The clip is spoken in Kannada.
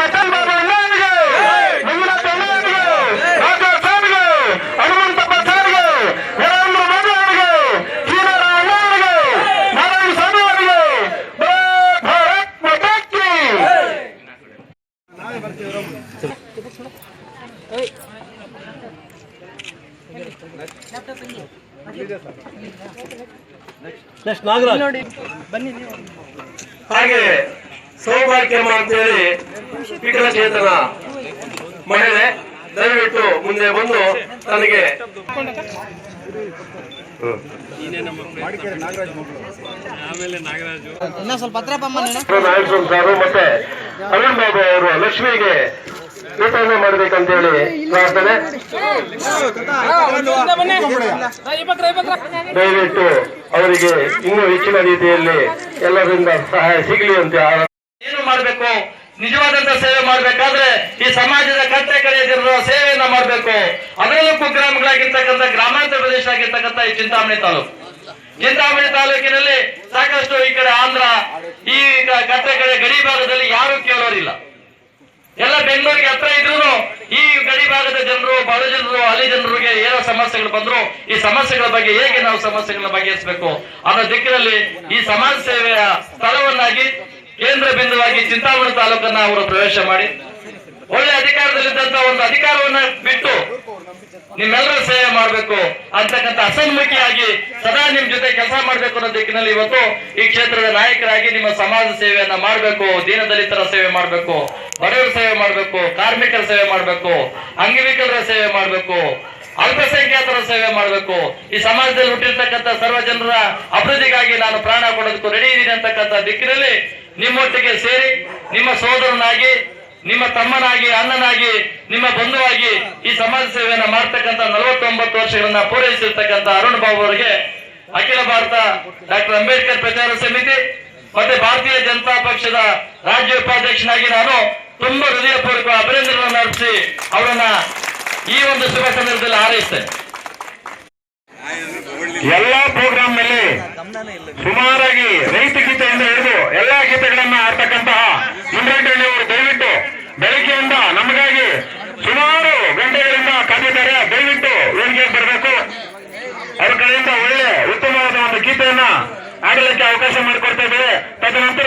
ವಿಠಲ್ ಬಾಬು ಅಣ್ಣನಿಗೆ ಮಂಜುನಾಥ ಅಣ್ಣನಿಗೆ ರಾಜಾ ಸಾರ್ಗೆ ಹನುಮಂತಪ್ಪ ಸಾರ್ಗೆ ನರೇಂದ್ರ ಮೋದಿ ಅವರಿಗೆ ಚೀನಾರಾಮ ಅಣ್ಣನಿಗೆ ನಾರಾಯಣ ಸ್ವಾಮಿ ಅವರಿಗೆ ಭಾರತ್ ಮಾತಾ ಕಿ ಹಾಗೆ ಸೌಭಾಗ್ಯಮ್ಮ ಅಂತೇಳಿ ವಿಕಲಚೇತನ ಮಹಿಳೆ ದಯವಿಟ್ಟು ಮುಂದೆ ಬಂದು ತನಗೆ. ಸಾರು ಮತ್ತೆ ಅರುಣ್ ಬಾಬು ಅವರು ಲಕ್ಷ್ಮಿಗೆ ವಿತರಣೆ ಮಾಡಬೇಕಂತೇಳಿ ಪ್ರಾರ್ಥನೆ. ದಯವಿಟ್ಟು ಅವರಿಗೆ ಇನ್ನೂ ಹೆಚ್ಚಿನ ರೀತಿಯಲ್ಲಿ ಎಲ್ಲರಿಂದ ಸಹಾಯ ಸಿಗಲಿ ಅಂತ ಏನು ಮಾಡಬೇಕು? ನಿಜವಾದಂತ ಸೇವೆ ಮಾಡಬೇಕಾದ್ರೆ ಈ ಸಮಾಜದ ಕಟ್ಟೆ ಕಡೆಯದಿರುವ ಸೇವೆಯನ್ನ ಮಾಡಬೇಕು. ಅದರಲ್ಲೂ ಕುಗ್ರಾಮಗಳಾಗಿರ್ತಕ್ಕಂಥ, ಗ್ರಾಮಾಂತರ ಪ್ರದೇಶ ಆಗಿರ್ತಕ್ಕಂಥ ಈ ಚಿಂತಾಮಣಿ ತಾಲೂಕು. ಚಿಂತಾಮಣಿ ತಾಲೂಕಿನಲ್ಲಿ ಸಾಕಷ್ಟು ಈ ಕಡೆ ಆಂಧ್ರ, ಈ ಕತ್ತೆ ಕಟ್ಟೆ ಕಡೆ ಗಡಿ ಭಾಗದಲ್ಲಿ ಯಾರು ಕೇಳೋರಿಲ್ಲ. ಎಲ್ಲ ಬೆಂಗಳೂರಿಗೆ ಹತ್ರ ಇದ್ರು ಈ ಗಡಿ ಭಾಗದ ಜನರು ಬಡ ಜನರು ಅಲ್ಲಿ ಜನರಿಗೆ ಏನೋ ಸಮಸ್ಯೆಗಳು ಬಂದ್ರು, ಈ ಸಮಸ್ಯೆಗಳ ಬಗ್ಗೆ ಹೇಗೆ ನಾವು ಸಮಸ್ಯೆಗಳನ್ನ ಬಗೆಹರಿಸಬೇಕು ಅನ್ನೋ ದಿಕ್ಕಿನಲ್ಲಿ ಈ ಸಮಾಜ ಸೇವೆಯ ಸ್ಥಳವನ್ನಾಗಿ ಕೇಂದ್ರ ಬಿಂದುವಾಗಿ ಚಿಂತಾಮಣಿ ತಾಲೂಕನ್ನ ಅವರು ಪ್ರವೇಶ ಮಾಡಿ, ಒಳ್ಳೆ ಅಧಿಕಾರದಲ್ಲಿದ್ದಂತ ಒಂದು ಅಧಿಕಾರವನ್ನ ಬಿಟ್ಟು ನಿಮ್ಮೆಲ್ಲರ ಸೇವೆ ಮಾಡಬೇಕು ಅಂತಕ್ಕಂಥ ಅಸನ್ಮುಖಿಯಾಗಿ ಸದಾ ನಿಮ್ ಜೊತೆ ಕೆಲಸ ಮಾಡಬೇಕು ಅನ್ನೋ ದಿಕ್ಕಿನಲ್ಲಿ ಇವತ್ತು ಈ ಕ್ಷೇತ್ರದ ನಾಯಕರಾಗಿ ನಿಮ್ಮ ಸಮಾಜ ಸೇವೆಯನ್ನ ಮಾಡಬೇಕು ದೀನದಲಿತರ ಸೇವೆ ಮಾಡಬೇಕು, ಬಡವರ ಸೇವೆ ಮಾಡಬೇಕು, ಕಾರ್ಮಿಕರ ಸೇವೆ ಮಾಡಬೇಕು, ಅಂಗವಿಕಲರ ಸೇವೆ ಮಾಡಬೇಕು. ಅಲ್ಪಸಂಖ್ಯಾತರ ಸೇವೆ ಮಾಡಬೇಕು. ಈ ಸಮಾಜದಲ್ಲಿ ಹುಟ್ಟಿರ್ತಕ್ಕಂಥ ಸರ್ವ ಜನರ ಅಭಿವೃದ್ಧಿಗಾಗಿ ನಾನು ಪ್ರಾಣ ಕೊಡೋದಕ್ಕೂ ರೆಡಿ ಇದ್ದೀನಿ ಅಂತಕ್ಕಂಥ ದಿಕ್ಕಿನಲ್ಲಿ ನಿಮ್ಮೊಟ್ಟಿಗೆ ಸೇರಿ, ನಿಮ್ಮ ಸೋದರನಾಗಿ, ನಿಮ್ಮ ತಮ್ಮನಾಗಿ, ಅಣ್ಣನಾಗಿ, ನಿಮ್ಮ ಬಂಧುವಾಗಿ ಈ ಸಮಾಜ ಸೇವೆಯನ್ನ ಮಾಡ್ತಕ್ಕಂಥ ನಲವತ್ತೊಂಬತ್ತು ವರ್ಷಗಳನ್ನ ಪೂರೈಸಿರ್ತಕ್ಕಂಥ ಅರುಣ್ ಬಾಬು ಅವರಿಗೆ ಅಖಿಲ ಭಾರತ ಡಾಕ್ಟರ್ ಅಂಬೇಡ್ಕರ್ ಪ್ರಚಾರ ಸಮಿತಿ ಮತ್ತೆ ಭಾರತೀಯ ಜನತಾ ಪಕ್ಷದ ರಾಜ್ಯ ಉಪಾಧ್ಯಕ್ಷನಾಗಿ ನಾನು ತುಂಬಾ ಹೃದಯಪೂರ್ವಕ ಅಭಿನಂದನೆಗಳನ್ನು ಅರ್ಪಿಸಿ ಅವರನ್ನ ಈ ಒಂದು ಶುಭ ಸಂದರ್ಭದಲ್ಲಿ ಹಾರೈಸ್ತೇನೆ. ಎಲ್ಲಾ ಪ್ರೋಗ್ರಾಮ್ನಲ್ಲಿ ಸುಮಾರಾಗಿ ರೈತ ಗೀತೆಯಿಂದ ಹಿಡಿದು ಎಲ್ಲಾ ಗೀತೆಗಳನ್ನ ಆಡ್ತಕ್ಕಂತಹ ಅವರು ದಯವಿಟ್ಟು ಬೆಳಗ್ಗೆಯಿಂದ ನಮಗಾಗಿ ಸುಮಾರು ಗಂಟೆಗಳಿಂದ ಕಂಡಿದ್ದಾರೆ ದಯವಿಟ್ಟು ಏನ್ಗೆ ಬರಬೇಕು. ಅವ್ರ ಕಡೆಯಿಂದ ಒಳ್ಳೆ ಉತ್ತಮವಾದ ಒಂದು ಗೀತೆಯನ್ನ ಆಡಲಿಕ್ಕೆ ಅವಕಾಶ ಮಾಡಿಕೊಡ್ತಾ ಇದ್ದೇವೆ. ತದನಂತರ